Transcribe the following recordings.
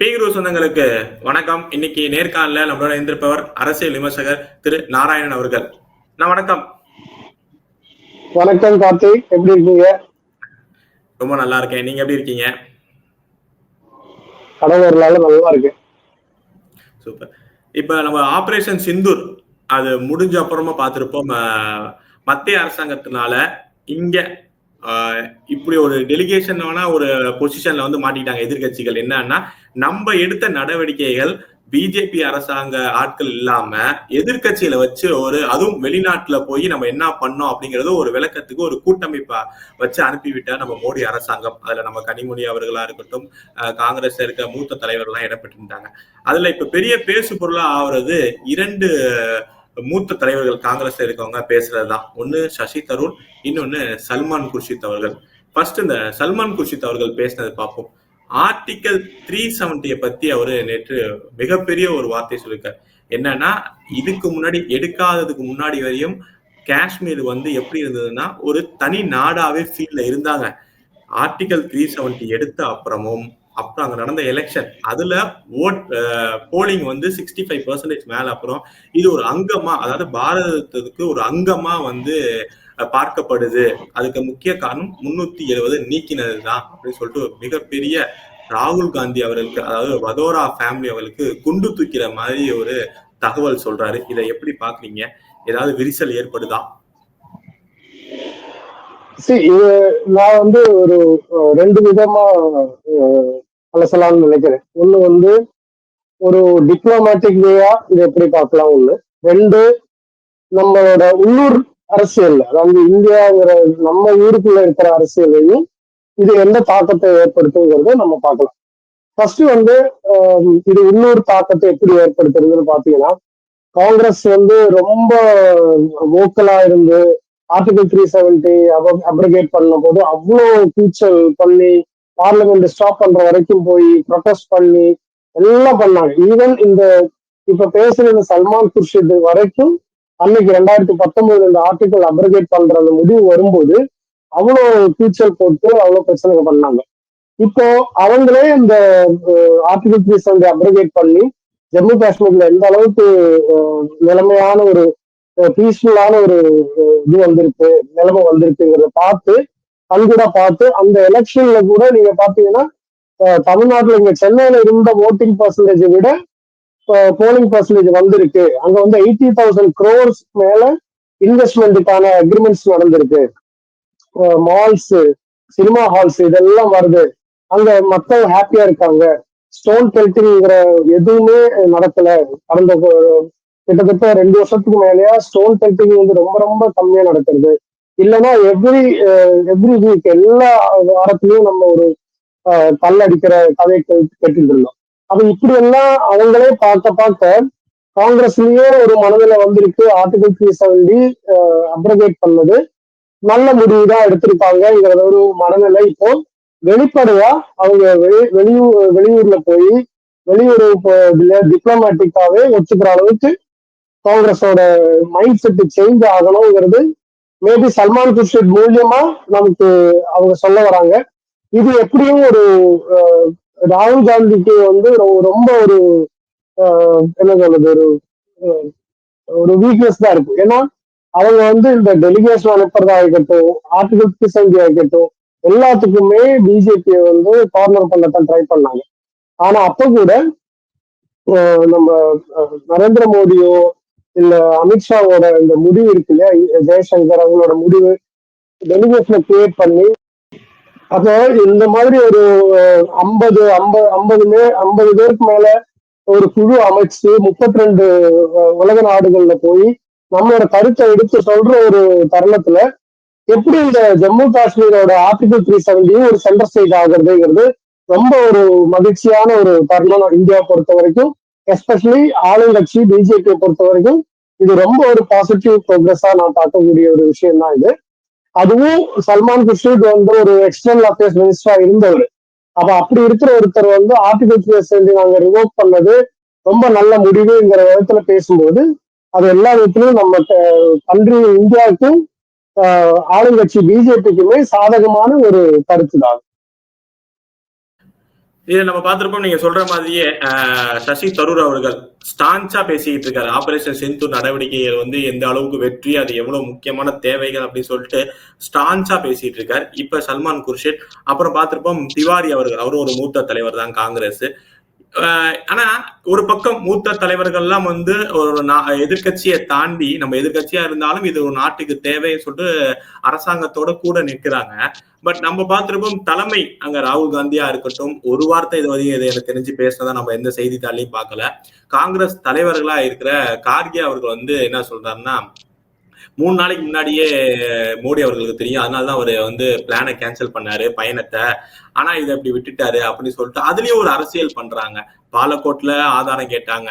பீகுரு சொந்தங்களுக்கு வணக்கம். இன்னைக்கு நேர்காணல நம்மளோட இருந்திருப்பவர் அரசியல் விமர்சகர் திரு நாராயணன் அவர்கள். நான் வணக்கம். வணக்கம் கார்த்திக். எப்படி இருக்கீங்க? ரொம்ப நல்லா இருக்கேன். நீங்க எப்படி இருக்கீங்க? கடவுளால நல்லா இருக்கு சூப்பர். இப்ப நம்ம ஆபரேஷன் சிந்தூர் அது முடிஞ்ச அப்புறமா பார்த்திருப்போம். மத்திய அரசாங்கத்தினால இங்க இப்படி ஒரு டெலிகேஷன் ஒரு பொசிஷன்ல வந்து மாட்டிக்கிட்டாங்க எதிர்க்கட்சிகள் என்னன்னா நம்ம எடுத்த நடவடிக்கைகள் பிஜேபி அரசாங்க ஆட்கள் இல்லாம எதிர்க்கட்சியில வச்சு ஒரு அதுவும் வெளிநாட்டுல போய் நம்ம என்ன பண்ணோம் அப்படிங்கறது ஒரு விளக்கத்துக்கு ஒரு கூட்டமைப்பா வச்சு அனுப்பிவிட்டா நம்ம மோடி அரசாங்கம். அதுல நம்ம கனிமொழி அவர்களா இருக்கட்டும் காங்கிரஸ் இருக்க மூத்த தலைவர்கள்லாம் இடம்பெற்றிருந்தாங்க அதுல இப்ப பெரிய பேசு பொருளா ஆகுறது இரண்டு மூத்த தலைவர்கள் காங்கிரஸ்ல இருக்கவங்க பேசுறதுதான். ஒண்ணு சசி தரூர் இன்னொன்னு சல்மான் குர்ஷித் அவர்கள். ஃபர்ஸ்ட் இந்த சல்மான் குர்ஷித் அவர்கள் பேசினதை பார்ப்போம். ஆர்டிகல் த்ரீ செவன்டிய பத்தி அவரு நேற்று மிகப்பெரிய ஒரு வார்த்தை சொல்லியிருக்காரு. என்னன்னா இதுக்கு முன்னாடி எடுக்காததுக்கு முன்னாடி வரையும் காஷ்மீர் வந்து எப்படி இருந்ததுன்னா ஒரு தனி நாடாவே ஃபீல்ட்ல இருந்தாங்க. ஆர்டிகல் த்ரீ செவன்டி எடுத்த அப்புறமும் அப்புறம் அங்க நடந்த எலெக்ஷன் அதுல ஓட் போலிங் வந்து சிக்ஸ்டி ஃபைவ் பர்சன்டேஜ் மேல. அப்புறம் இது ஒரு அங்கமா அதாவது பாரதத்துக்கு ஒரு அங்கமா வந்து பார்க்கப்படுது. அதுக்கு முக்கிய காரணம் முன்னூத்தி எழுபது நீக்கினது தான் அப்படின்னு சொல்லிட்டு ஒரு மிகப்பெரிய ராகுல் காந்தி அவர்களுக்கு அதாவது வதோரா ஃபேமிலி அவர்களுக்கு குண்டு தூக்கிற மாதிரி ஒரு தகவல் சொல்றாரு. இதை எப்படி பாக்குறீங்க ஏதாவது விரிசல் ஏற்படுதா? இது நான் வந்து ஒரு ரெண்டு விதமா அலசலாம்னு நினைக்கிறேன். ஒண்ணு வந்து ஒரு டிப்ளமேட்டிக் வேயா இதை எப்படி பார்க்கலாம் ஒண்ணு? ரெண்டு நம்மளோட உள்ளூர் அரசியல் அதாவது இந்தியாங்கிற நம்ம ஊருக்குள்ள இருக்கிற அரசியலையும் இது எந்த தாக்கத்தை ஏற்படுத்துங்கிறத நம்ம பார்க்கலாம். ஃபர்ஸ்ட் வந்து இது உள்ளூர் தாக்கத்தை எப்படி ஏற்படுத்துறதுன்னு பாத்தீங்கன்னா காங்கிரஸ் வந்து ரொம்ப வோக்கலா இருந்து ஆர்டிகல் த்ரீ செவன்டி அப்ரிகேட் பண்ணும் போது அவ்வளோ கூச்சல் பண்ணி பார்லிமெண்ட் ஸ்டாப் பண்ற வரைக்கும் போய் ப்ரொட்டஸ்ட் பண்ணி எல்லாம் பண்ணாங்க. ஈவன் இந்த இப்ப பேசுற இந்த சல்மான் குர்ஷித் வரைக்கும் அன்னைக்கு ரெண்டாயிரத்தி பத்தொன்பதுல இந்த ஆர்டிகல் அப்ரிகேட் பண்ற அந்த முடிவு வரும்போது அவ்வளோ கூச்சல் போட்டு அவ்வளோ பிரச்சனைகள் பண்ணாங்க. இப்போ அவங்களே இந்த ஆர்டிகல் த்ரீ செவன்டி அப்ரிகேட் பண்ணி ஜம்மு காஷ்மீர்ல எந்த அளவுக்கு நிலைமையான ஒரு பீஸ்ஃபுல்லான ஒரு இது வந்திருக்கு நிலைமை வந்திருக்குங்கிறத பார்த்து கண்கூட பார்த்து அந்த எலெக்ஷன்ல கூட நீங்க பாத்தீங்கன்னா தமிழ்நாட்டுல இங்க சென்னையில இருந்த ஓட்டிங் பர்சன்டேஜை விட போலிங் பர்சன்டேஜ் வந்திருக்கு. அங்க வந்து எயிட்டி தௌசண்ட் க்ரோர்ஸ் மேல இன்வெஸ்ட்மெண்ட்டுக்கான அக்ரிமெண்ட்ஸ் நடந்திருக்கு. மால்ஸ் சினிமா ஹால்ஸ் இதெல்லாம் வருது. அங்க மக்கள் ஹாப்பியா இருக்காங்க. ஸ்டோன் பெல்டிங்கிற எதுவுமே நடக்கல. கடந்த கிட்டத்தட்ட ரெண்டு வருஷத்துக்கு மேலேயா ஸ்டோன் பெல்டிங் வந்து ரொம்ப ரொம்ப கம்மியா நடக்கிறது. இல்லைன்னா எவ்ரி எவ்ரி வீக் எல்லா வாரத்திலையும் நம்ம ஒரு அஹ், கல் அடிக்கிற கதை கேட்டுட்டு இருந்தோம் அப்ப இப்படி எல்லாம் அவங்களே பார்க்க பார்க்க காங்கிரஸ்லயே ஒரு மனதில வந்திருக்கு. ஆர்டிகல் த்ரீ செவன்டி அப்ரகேட் பண்ணது. நல்ல முடிவு தான் எடுத்திருக்காங்கிறத ஒரு மனநிலை இப்போ வெளிப்படையா அவங்க வெளி வெளியூர் வெளியூர்ல போய் வெளியுறவு டிப்ளமேட்டிக்காவே வச்சுக்கிற அளவுக்கு காங்கிரஸோட மைண்ட் செட் சேஞ்ச் ஆகணுங்கிறது மேபி சல்மான் குர்ஷித் மூலியமா நமக்கு அவங்க சொல்ல வராங்க. இது எப்படியும் ஒரு ராகுல் காந்திக்கு வந்து ரொம்ப ஒரு என்ன சொல்றது ஒரு ஒரு வீக்னஸ் தான் இருக்கும். ஏன்னா அவங்க வந்து இந்த டெலிகேஷன் அனுப்புறதா இருக்கட்டும் ஆர்டிகல் த்ரீ செவன்டி ஆகட்டும் எல்லாத்துக்குமே பிஜேபி வந்து கார்னர் பண்ணத்தான் ட்ரை பண்ணாங்க. ஆனா அப்ப கூட நம்ம நரேந்திர மோடியோ இல்ல அமித்ஷாவோட இந்த முடிவு இருக்கு இல்லையா? ஜெயசங்கர் அவங்களோட முடிவு டெலிகேஷனை கிரியேட் பண்ணி அப்போ இந்த மாதிரி ஒரு ஐம்பது ஐம்பது ஐம்பது மே ஐம்பது பேருக்கு மேல ஒரு குழு அமைச்சு முப்பத்தி ரெண்டு உலக நாடுகள்ல போய் நம்மளோட கருத்தை எடுத்து சொல்ற ஒரு தருணத்துல எப்படி இந்த ஜம்மு காஷ்மீரோட ஆர்டிகல் த்ரீ செவன்டியும் ஒரு சென்டர் ஸ்டேட் ஆகுறதுங்கிறது ரொம்ப ஒரு மகிழ்ச்சியான ஒரு தருணம் இந்தியா பொறுத்த வரைக்கும். எஸ்பெஷலி ஆளுங்கட்சி பிஜேபியை பொறுத்த வரைக்கும் இது ரொம்ப ஒரு பாசிட்டிவ் ப்ரோக்ரஸா நான் பார்க்கக்கூடிய ஒரு விஷயம் தான் இது. அதுவும் சல்மான் குர்ஷித் வந்து ஒரு எக்ஸ்டர்னல் அஃபேர்ஸ் மினிஸ்டரா இருந்தவர். அப்ப அப்படி இருக்கிற ஒருத்தர் வந்து ஆர்டிகல் த்ரீ செவன்டி நாங்க ரிவோக் பண்ணது ரொம்ப நல்ல முடிவுங்கிற விதத்துல பேசும்போது அது எல்லா விதத்திலும் நம்ம கண்ட்ரி இந்தியாவுக்கும் ஆளுங்கட்சி பிஜேபிக்குமே சாதகமான ஒரு கருத்து தான் இதை நம்ம பார்த்திருப்போம். நீங்க சொல்ற மாதிரியே சசி தரூர் அவர்கள் ஸ்டான்ச்சா பேசிக்கிட்டு இருக்காரு. ஆபரேஷன் செந்து நடவடிக்கைகள் வந்து எந்த அளவுக்கு வெற்றி அது எவ்வளவு முக்கியமான தேவைகள் அப்படின்னு சொல்லிட்டு ஸ்டான்ச்சா பேசிட்டு இருக்காரு. இப்ப சல்மான் குர்ஷித் அப்புறம் பார்த்திருப்போம் திவாரி அவர்கள் அவரும் ஒரு மூத்த தலைவர் தான் காங்கிரஸ். ஆனா ஒரு பக்கம் மூத்த தலைவர்கள்லாம் வந்து ஒரு நா- தாண்டி நம்ம எதிர்க்கட்சியா இருந்தாலும் இது ஒரு நாட்டுக்கு தேவைன்னு சொல்லிட்டு அரசாங்கத்தோட கூட நிற்கிறாங்க. பட் நம்ம பார்த்திருப்போம் தலைமை அங்க ராகுல் காந்தியா இருக்கட்டும் ஒரு வார்த்தை இது வரையும் இது எனக்கு தெரிஞ்சு பேசினதா நம்ம எந்த செய்தித்தாளையும் பார்க்கல. காங்கிரஸ் தலைவர்களா இருக்கிற கார்கே அவர்கள் வந்து என்ன சொல்றாருன்னா மூணு நாளைக்கு முன்னாடியே மோடி அவர்களுக்கு தெரியும். அதனாலதான் அவர் வந்து பிளானை கேன்சல் பண்ணாரு பயணத்தை. ஆனா இதை இப்படி விட்டுட்டாரு அப்படின்னு சொல்லிட்டு அதுலயும் ஒரு அரசியல் பண்றாங்க. பாலக்கோட்ல ஆதாரம் கேட்டாங்க.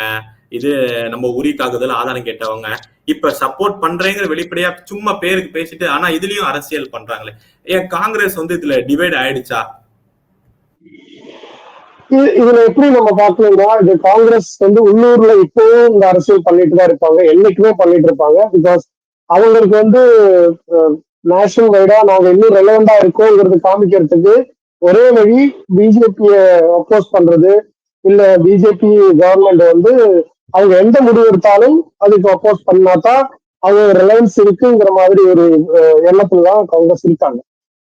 இது நம்ம உரி தாக்குதல் ஆதாரம் கேட்டவங்க. இப்ப சப்போர்ட் பண்றேங்கிற வெளிப்படையா சும்மா பேருக்கு பேசிட்டு ஆனா இதுலயும் அரசியல் பண்றாங்களே. ஏன் காங்கிரஸ் வந்து இதுல டிவைட் ஆயிடுச்சா? இது இதுல எப்படி நம்ம பாக்கணும்னா இது காங்கிரஸ் வந்து உள்ளூர்ல இப்பவும் இந்த அரசியல் பண்ணிட்டு தான் இருப்பாங்க. என்னைக்குமே பண்ணிட்டு இருப்பாங்க. பிகாஸ் அவங்களுக்கு வந்து நேஷனல் வைடா நாங்க இன்னும் ரெலவெண்டா இருக்கோங்கிறது காமிக்கிறதுக்கு ஒரே வழி பிஜேபிய அப்போஸ் பண்றது. இல்ல பிஜேபி கவர்மெண்ட் வந்து அவங்க எந்த முடிவு எடுத்தாலும் அதுக்கு அப்போஸ் பண்ணாதான் அவங்க ரிலையன்ஸ் இருக்குங்கிற மாதிரி ஒரு எண்ணத்துல தான் காங்கிரஸ் இருக்காங்க.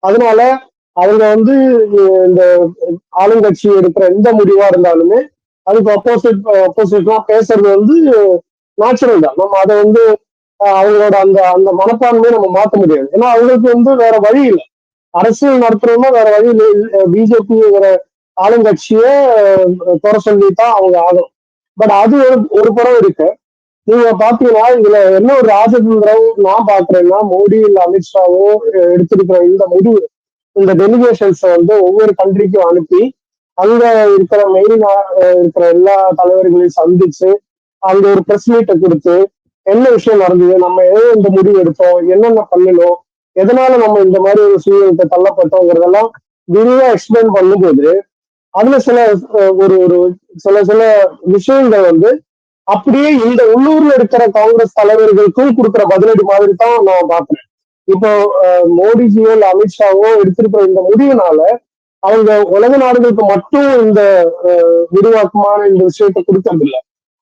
அதனால அவங்க வந்து இந்த ஆளுங்கட்சி எடுக்கிற எந்த முடிவா இருந்தாலுமே அதுக்கு அப்போசிட் அப்போசிட்லாம் பேசுறது வந்து நேச்சுரல் தான். நம்ம அதை வந்து அவங்களோட அந்த அந்த மனப்பான்மையை நம்ம மாத்த முடியாது. ஏன்னா அவங்களுக்கு வந்து வேற வழி இல்லை. அரசியல் நடத்துறதுனா வேற வழி இல்லை. பிஜேபிங்கிற ஆளுங்கட்சியே குறை சொல்லித்தான் அவங்க ஆகும் பட் அது ஒரு ஒரு புறம் இருக்கு. நீங்க பாத்தீங்கன்னா இதுல என்ன ஒரு ராஜதந்திரம் நான் பாக்குறேன்னா மோடி இல்ல அமித்ஷாவோ எடுத்திருக்கிற இந்த முடிவு இந்த டெலிகேஷன்ஸ் வந்து ஒவ்வொரு கண்ட்ரிக்கும் அனுப்பி அங்க இருக்கிற மெயின் இருக்கிற எல்லா தலைவர்களையும் சந்திச்சு அங்க ஒரு பிரஸ் மீட்டை கொடுத்து என்ன விஷயம் நடந்தது? நம்ம ஏதோ இந்த முடிவு எடுத்தோம்? என்னென்ன பண்ணணும்? எதனால நம்ம இந்த மாதிரி ஒரு சூழ்நிலை தள்ளப்பட்டோங்கிறதெல்லாம் விரிவா எக்ஸ்பிளைன் பண்ணும்போது அதுல சில ஒரு ஒரு சில சில விஷயங்கள் வந்து அப்படியே இந்த உள்ளூர்ல இருக்கிற காங்கிரஸ் தலைவர்களுக்கும் கொடுக்குற பதிலடி மாதிரி தான் நான் பாக்குறேன் இப்போ மோடிஜியோ இல்ல அமித்ஷாவோ எடுத்திருக்கிற இந்த முடிவுனால அவங்க உலக நாடுகளுக்கு மட்டும் இந்த விரிவாக்கமான இந்த விஷயத்தை கொடுக்கறது இல்ல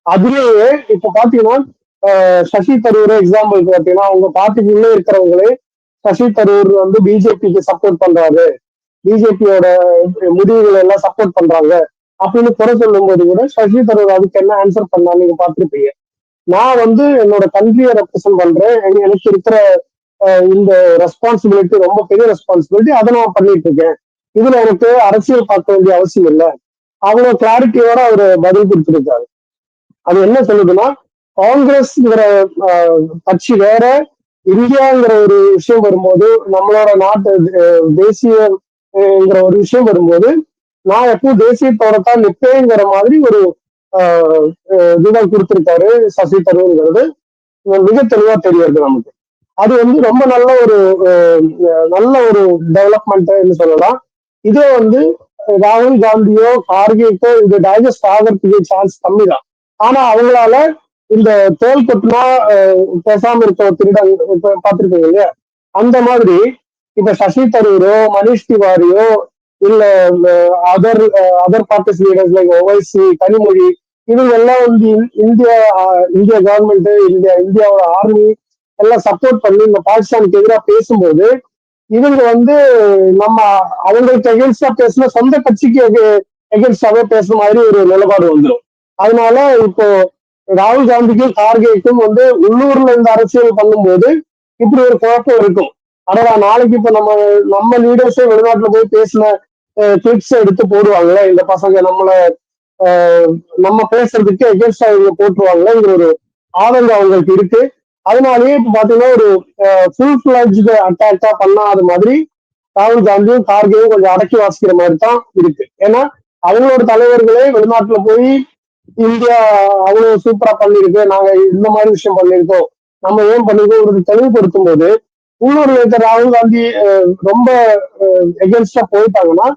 அதுலயே இப்ப பாத்தீங்கன்னா சசி தரூர் எக்ஸாம்பிளுக்கு பாத்தீங்கன்னா அவங்க பார்ட்டிக்குள்ளே இருக்கிறவங்களே சசி தரூர் வந்து பிஜேபிக்கு சப்போர்ட் பண்றாரு. பிஜேபியோட முடிவுகளை எல்லாம் சப்போர்ட் பண்றாங்க. அப்படின்னு குறை சொல்லும் போது கூட சசி தரூர் அதுக்கு என்ன ஆன்சர் பண்ணா நீங்க பார்த்திருப்பீங்க. நான் வந்து என்னோட கண்ட்ரியை ரெப்ரசென்ட் பண்றேன். எனக்கு- இருக்கிற இந்த ரெஸ்பான்சிபிலிட்டி ரொம்ப பெரிய ரெஸ்பான்சிபிலிட்டி அதை நான் பண்ணிட்டு இருக்கேன் இதுல எனக்கு அரசியல் பார்க்க வேண்டிய அவசியம் இல்லை. அவ்வளவு கிளாரிட்டியோட அவர் பதில் கொடுத்துருக்காரு. அது என்ன சொல்லுதுன்னா காங்கிரஸ்ங்கிற கட்சி வேற இந்தியாங்கிற ஒரு விஷயம் வரும்போது நம்மளோட நாட்டு தேசியங்கிற ஒரு விஷயம் வரும்போது நான் எப்பவும் தேசியத்தோடத்தான் நிற்பேங்கிற மாதிரி ஒரு ஆஹ், இதுதான் கொடுத்திருக்காரு சசி தருங்கிறது மிக தெளிவா தெரியுது நமக்கு. அது வந்து ரொம்ப நல்ல ஒரு நல்ல ஒரு டெவலப்மெண்ட்னு சொல்லலாம். இதே வந்து ராகுல் காந்தியோ கார்கேக்கோ இது டைஜஸ்ட் ஆகிறதுக்கு சான்ஸ் கம்மி தான் ஆனா அவங்களால இந்த தோல் கொட்டினா பேசாம இருக்க ஒரு திருடன் இல்லையா? அந்த மாதிரி இப்ப சசி தரூரோ மனிஷ் திவாரியோ இல்ல other other parties leaders like Owaisi Kanimozhi இவங்க எல்லாம் வந்து இந்தியா இந்திய கவர்மெண்ட் இந்தியா இந்தியாவோட ஆர்மி எல்லாம் சப்போர்ட் பண்ணி இந்த பாகிஸ்தானுக்கு எதிராக பேசும்போது இவங்க வந்து நம்ம அவங்களுக்கு எகென்ஸ்டா பேசின சொந்த கட்சிக்கு எகென்ஸ்டாவே பேசுற மாதிரி ஒரு நிலைப்பாடு வந்துடும் அதனால இப்போ ராகுல் காந்திக்கும் கார்கேக்கும் வந்து உள்ளூர்ல இந்த அரசியல் பண்ணும்போது இப்படி ஒரு குழப்பம் இருக்கும். அடடா நாளைக்கு இப்ப நம்ம நம்ம லீடர்ஸே வெளிநாட்டுல போய் பேசின கிளிப்ஸ் எடுத்து போடுவாங்கல்ல இந்த பசங்க நம்மள நம்ம பேசுறதுக்கு எகென்ஸ்டா இவங்க போட்டுருவாங்களேங்கிற ஒரு ஆதங்கம் அவங்களுக்கு இருக்கு. அதனாலயே இப்ப பாத்தீங்கன்னா ஒரு ஃபுல் ஃபிளஜ்டு அட்டாக்கா பண்ணாத மாதிரி ராகுல் காந்தியும் கார்கேயும் கொஞ்சம் அடக்கி வாசிக்கிற மாதிரி தான் இருக்கு. ஏன்னா அவங்களோட தலைவர்களே வெளிநாட்டுல போய் இந்தியா அவ்வளவு சூப்பரா பண்ணிருக்கு. நாங்க இந்த மாதிரி விஷயம் பண்ணிருக்கோம். நம்ம ஏன் பண்ணிருக்கோம்? ஒரு தெளிவுபடுத்தும் போது உள்ளூர்ல இருக்க ராகுல் காந்தி அஹ், ரொம்ப எகென்ஸ்டா போயிட்டாங்கன்னா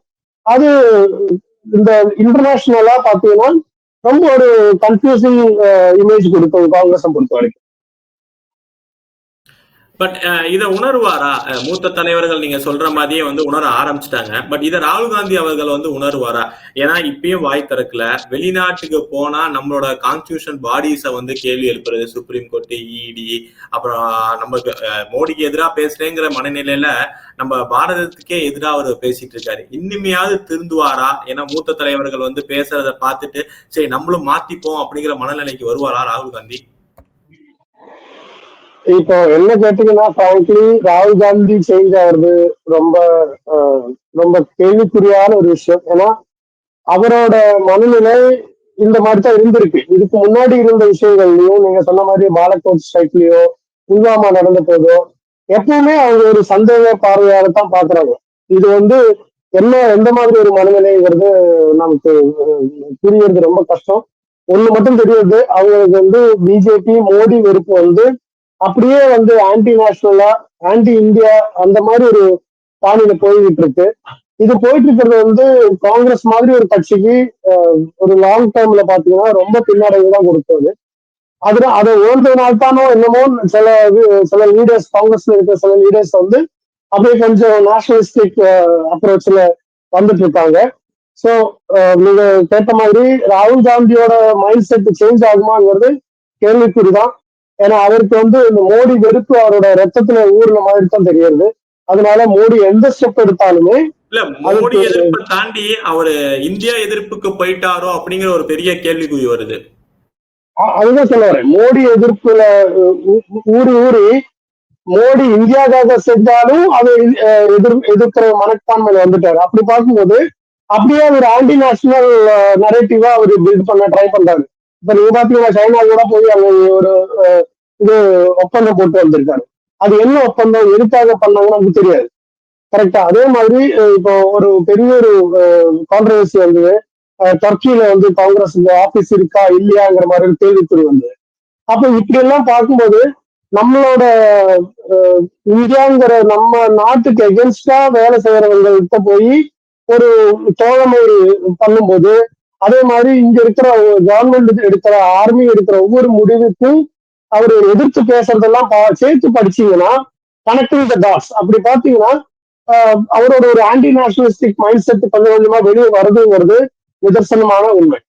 அது இந்த இன்டர்நேஷனலா பாத்தீங்கன்னா ரொம்ப ஒரு கன்ஃபியூசிங் இமேஜ் கொடுக்கும் காங்கிரஸ் பொறுத்த வரைக்கும் பட் uh, இதை உணர்வாரா? மூத்த தலைவர்கள் நீங்க சொல்ற மாதிரியே வந்து உணர ஆரம்பிச்சிட்டாங்க. பட் இத ராகுல் காந்தி அவர்கள் வந்து உணர்வாரா? ஏன்னா இப்பயும் வாய் திறக்கல. வெளிநாட்டுக்கு போனா நம்மளோட கான்ஸ்டியூஷன் பாடிஸ வந்து கேள்வி எழுப்புறது. சுப்ரீம் கோர்ட் இடி அப்புறம் நமக்கு அஹ், மோடிக்கு எதிராக பேசுறேங்கிற மனநிலையில நம்ம பாரதத்துக்கே எதிராக அவர் பேசிட்டு இருக்காரு. இன்னுமையாவது திருந்துவாரா? ஏன்னா மூத்த தலைவர்கள் வந்து பேசுறத பார்த்துட்டு சரி நம்மளும் மாத்திப்போம் அப்படிங்கிற மனநிலைக்கு வருவாரா ராகுல் காந்தி? இப்போ என்ன கேட்டீங்கன்னா frankly ராகுல் காந்தி சேஞ்ச் ஆகுறது ரொம்ப ரொம்ப கேள்விக்குறியான ஒரு விஷயம். ஏன்னா அவரோட மனநிலை இந்த மாதிரி தான் இருந்திருக்கு. இதுக்கு முன்னாடி இருந்த விஷயங்கள்லயும் நீங்க சொன்ன மாதிரி பாலக்கோட் ஸ்ட்ரைக்லயோ புல்வாமா நடந்த போதோ எப்பவுமே அவங்க ஒரு சந்தேக பார்வையால தான் பாக்குறாங்க இது வந்து என்ன எந்த மாதிரி ஒரு மனநிலைங்கிறது நமக்கு புரியறது ரொம்ப கஷ்டம். ஒண்ணு மட்டும் தெரியுது அவங்களுக்கு வந்து பிஜேபி மோடி வெறுப்பு வந்து அப்படியே வந்து ஆன்டி நேஷனலா ஆன்டி இந்தியா அந்த மாதிரி ஒரு பாணியில போய்கிட்டு இருக்கு இது போயிட்டு இருக்கிறது வந்து காங்கிரஸ் மாதிரி ஒரு கட்சிக்கு ஒரு லாங் டைம்ல பாத்தீங்கன்னா ரொம்ப பின்னடைவு தான் கொடுத்தது. அதுல அதை ஓடுறதுனால்தானோ என்னமோ சில இது- சில லீடர்ஸ் காங்கிரஸ்ல இருக்கிற சில லீடர்ஸ் வந்து அப்படியே கொஞ்சம் நேஷனலிஸ்டிக் அப்ரோச்ல வந்துட்டு இருக்காங்க ஸோ நீங்க கேட்ட மாதிரி ராகுல் காந்தியோட மைண்ட் செட் சேஞ்ச் ஆகுமாங்கிறது கேள்விக்குறிதான். ஏன்னா அவருக்கு வந்து இந்த மோடி வெறுப்பு அவரோட ரத்தத்துல ஊர்ன மாதிரி தான் தெரியுது. அதனால மோடி எந்த ஸ்டெப் எடுத்தாலுமே இல்ல மோடி எதிர்ப்பை தாண்டி அவரு இந்தியா எதிர்ப்புக்கு போயிட்டாரோ அப்படிங்கிற ஒரு பெரிய கேள்விக்குறி வருது. அதுதான் சொல்ல வரேன். மோடி எதிர்ப்புல ஊறி ஊறி மோடி இந்தியாவுக்காக செஞ்சாலும் அதை எதிர் எதிர்க்கிற மனப்பான்மையில வந்துட்டாரு. அப்படி பார்க்கும்போது அப்படியே அவர் ஆன்டி நேஷனல் நரேட்டிவா அவர் பில்ட் பண்ண ட்ரை பண்றாரு. இப்ப நீங்க பாத்தீங்கன்னா சைனா கூட போய் அவங்க ஒரு இது ஒப்பந்தம் போட்டு வந்திருக்காரு. அது என்ன ஒப்பந்தம் எதுக்காக பண்ணாங்கன்னு நமக்கு தெரியாது. கரெக்டா அதே மாதிரி இப்போ ஒரு பெரிய ஒரு கான்ட்ரவர்சி வந்தது. டர்க்கியில வந்து காங்கிரஸ் ஆபீஸ் இருக்கா இல்லையாங்கிற மாதிரி ஒரு கேள்விக்குறி வந்தது. அப்ப இப்படி எல்லாம் பார்க்கும்போது நம்மளோட அஹ், இந்தியாங்கிற நம்ம நாட்டுக்கு எகென்ஸ்டா வேலை செய்யறவங்கள்ட்ட போய் ஒரு தோழமை பண்ணும்போது அதே மாதிரி இங்க இருக்கிற கவர்மெண்ட் எடுக்கிற ஆர்மி எடுக்கிற ஒவ்வொரு முடிவுக்கும் அவர் எதிர்த்து பேசுறதெல்லாம் பா- சேர்த்து படிச்சீங்கன்னா கனெக்டிங் த டாட்ஸ் அப்படி பாத்தீங்கன்னா அவரோட ஒரு ஆன்டி நேஷனலிஸ்டிக் மைண்ட் செட் கொஞ்சம் கொஞ்சமா வெளியே வருதுங்கிறது நிதர்சனமான உண்மை.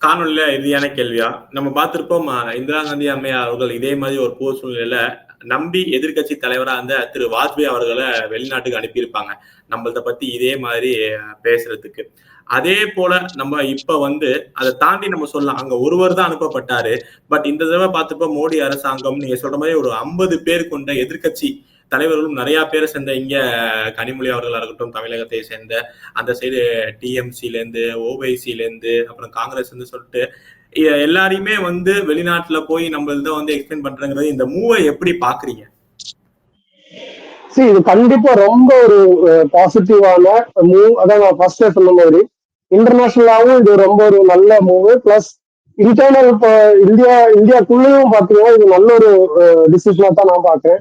காணொலியில இறுதியான கேள்வியா? நம்ம பார்த்திருப்போம் இந்திரா காந்தி அம்மையார் அவர்கள் இதே மாதிரி ஒரு போர் சூழ்நிலையில நம்பி எதிர்க்கட்சி தலைவரா இருந்த திரு வாஜ்பாய் அவர்களை வெளிநாட்டுக்கு அனுப்பியிருப்பாங்க. நம்மள்த பத்தி இதே மாதிரி பேசுறதுக்கு. அதே போல நம்ம இப்ப வந்து அதை தாண்டி நம்ம சொல்லலாம். அங்க ஒருவர் தான் அனுப்பப்பட்டாரு. பட் இந்த தடவை பார்த்துப்ப மோடி அரசாங்கம் நீங்க சொல்ற மாதிரி ஒரு ஐம்பது பேர் கொண்ட எதிர்கட்சி தலைவர்களும் நிறைய பேரை சேர்ந்த இங்க கனிமொழி அவர்களா இருக்கட்டும் தமிழகத்தை சேர்ந்த அந்த சைடு டிஎம்சில இருந்து ஓவைசில இருந்து அப்புறம் காங்கிரஸ் சொல்லிட்டு எல்லாரையுமே வந்து வெளிநாட்டுல போய் நம்மள்தான் வந்து எக்ஸ்பிளைன் பண்றங்கிறது இந்த மூவை எப்படி பாக்குறீங்க? சரி இது கண்டிப்பா ரொம்ப ஒரு பாசிட்டிவான மூவ் அதான் நான் ஃபர்ஸ்டே சொன்ன மாதிரி. இன்டர்நேஷனலாவும் இது ரொம்ப ஒரு நல்ல மூவ் பிளஸ் இன்டர்னல் இப்போ இந்தியா இந்தியாக்குள்ளேயும் பாத்தீங்கன்னா இது நல்ல ஒரு டிசிஷனா தான் நான் பாக்குறேன்.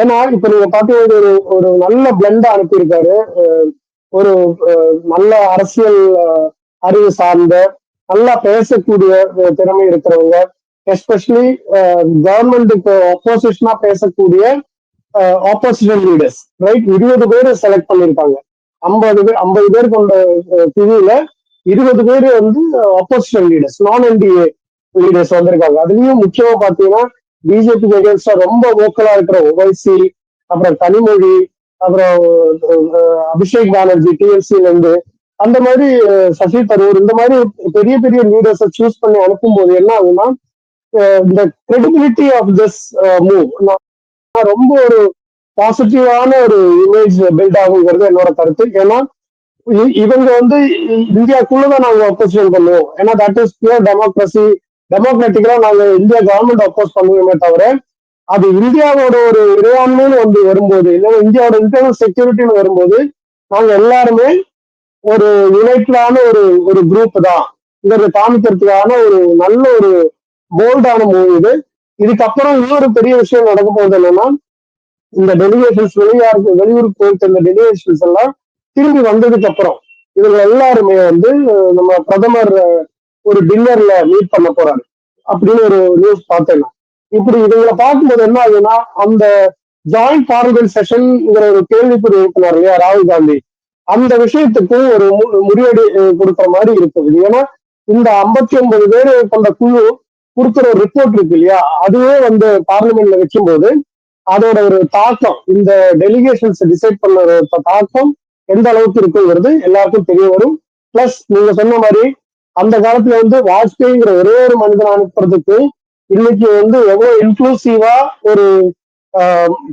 ஏன்னா இப்ப நீங்க பாத்தீங்கன்னா ஒரு ஒரு நல்ல பிளண்டா அனுப்பியிருக்காரு. ஒரு நல்ல அரசியல் அறிவு சார்ந்த நல்லா பேசக்கூடிய திறமை இருக்கிறவங்க. எஸ்பெஷலி கவர்மெண்ட்டுக்கு ஆப்போசிஷனா பேசக்கூடிய ஆப்போசிஷன் லீடர்ஸ் ரைட் இருபது பேர் செலக்ட் பண்ணியிருக்காங்க ஐம்பது பேர் ஐம்பது பேர் கொண்ட uh, அஹ், குழுல இருபது பேர் வந்து ஆப்போசிஷன் லீடர்ஸ் நான் என்டிஏ லீடர்ஸ் வந்திருக்காங்க. அதுலயும் முக்கியமா பாத்தீங்கன்னா பிஜேபி எகேன்ஸ்டா ரொம்ப ஓக்கலா இருக்கிற ஒவைசி அப்புறம் கனிமொழி அப்புறம் uh, அபிஷேக் பானர்ஜி டிஎல்சில இருந்து அந்த மாதிரி சசி தரூர் இந்த மாதிரி பெரிய பெரிய லீடர்ஸை சூஸ் பண்ணி அனுப்பும்போது என்ன ஆகும்னா இந்த கிரெடிபிலிட்டி ஆஃப் திஸ் மூவ் ரொம்ப ஒரு பாசிட்டிவான ஒரு இமேஜ் பில்ட் ஆகுங்கிறது என்னோட கருத்து. ஏன்னா இ- இவங்க வந்து இந்தியாக்குள்ளதான் நாங்க அப்போசிஷன் பண்ணுவோம். ஏன்னா தட் இஸ் பியூர் டெமோக்ரஸி டெமோக்ராட்டிக்கலா நாங்க இந்தியா கவர்மெண்ட் அப்போஸ் பண்ணுவோமே தவிர அது இந்தியாவோட ஒரு இறையாண்மைன்னு வந்து வரும்போது இல்லைன்னா இந்தியாவோட இன்டர்னல் செக்யூரிட்டின்னு வரும்போது நாங்க எல்லாருமே ஒரு யுனைட்டடான ஒரு ஒரு குரூப் தான். இதை காமிக்கிறதுக்கான ஒரு நல்ல ஒரு போல்டான மூவி இது. இதுக்கப்புறம் இன்னொரு பெரிய விஷயம் நடக்க போகுது என்னன்னா இந்த டெலிகேஷன்ஸ் வெளியாருக்கு வெளியூருக்கு போயிட்டு இந்த டெலிகேஷன்ஸ் எல்லாம் திரும்பி வந்ததுக்கு அப்புறம் இவங்க எல்லாருமே வந்து நம்ம பிரதமர் ஒரு டின்னர்ல மீட் பண்ண போறாரு. அப்படின்னு ஒரு நியூஸ் பார்த்தேன் இப்படி இவங்களை பார்க்கும்போது என்ன ஆகுதுன்னா அந்த ஜாயிண்ட் பார்லிமெண்ட் செஷன்ங்கிற ஒரு கேள்விக்குறி இருக்கிறார் இல்லையா ராகுல் காந்தி. அந்த விஷயத்துக்கு ஒரு மு- முறியடி கொடுக்குற மாதிரி இருக்குது. ஏன்னா இந்த ஐம்பத்தி ஒன்பது பேர் கொண்ட குழு கொடுக்குற ஒரு ரிப்போர்ட் இருக்கு இல்லையா? அதுவே வந்து பார்லிமெண்ட்ல வைக்கும்போது அதோட ஒரு தாக்கம் இந்த டெலிகேஷன்ஸ் டிசைட் பண்ண ஒரு தாக்கம் எந்த அளவுக்கு இருக்குங்கிறது எல்லாருக்கும் தெரிய வரும். பிளஸ் நீங்க சொன்ன மாதிரி அந்த காலத்துல வந்து வாஜ்பேயிங்கிற ஒரே ஒரு மனிதன் அனுப்புறதுக்கு இன்னைக்கு வந்து எவ்வளவு இன்க்ளூசிவா ஒரு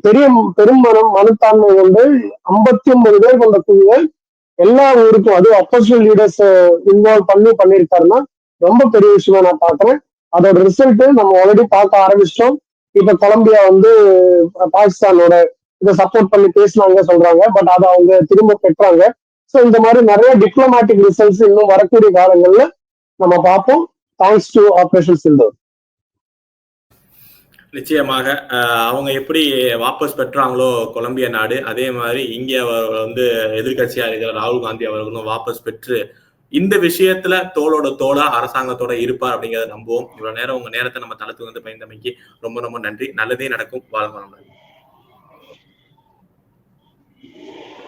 பெரிய பெரும் மனத்தாண்மை கொண்டு ஐம்பத்தி ஒன்பது பேர் கொண்ட குழுவை எல்லா ஊருக்கும் அதுவும் அப்போசிஷன் லீடர்ஸ் இன்வால்வ் பண்ணி பண்ணியிருக்காருன்னா ரொம்ப பெரிய விஷயமா நான் பாக்குறேன் அதோட ரிசல்ட் நம்ம ஆல்ரெடி பார்க்க ஆரம்பிச்சிட்டோம். இப்ப கொலம்பியா வந்து பாகிஸ்தானோட இதை சப்போர்ட் பண்ணி பேசினாங்க சொல்றாங்க. பட் அதை அவங்க திரும்ப பெற்றாங்க. ஸோ இந்த மாதிரி நிறைய டிப்ளமேட்டிக் ரிசல்ட்ஸ் இன்னும் வரக்கூடிய காலங்கள்ல நம்ம பார்ப்போம். தேங்க்ஸ் டு ஆப்ரேஷன் சிந்தூர் நிச்சயமாக அவங்க எப்படி வாபஸ் பெற்றாங்களோ கொலம்பிய நாடு அதே மாதிரி இங்கே அவர் வந்து எதிர்கட்சியா இருக்கிற ராகுல் காந்தி அவர்களும் வாபஸ் பெற்று இந்த விஷயத்துல தோளோட தோளா அரசாங்கத்தோட இருப்பார் அப்படிங்கறத நம்புவோம். இவ்வளவு நேரம் உங்க நேரத்தை நம்ம தளத்துக்கு வந்து பயந்தமைக்கு ரொம்ப ரொம்ப நன்றி. நல்லதே நடக்கும். வாழ்க வளமுடன்.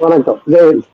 வணக்கம்.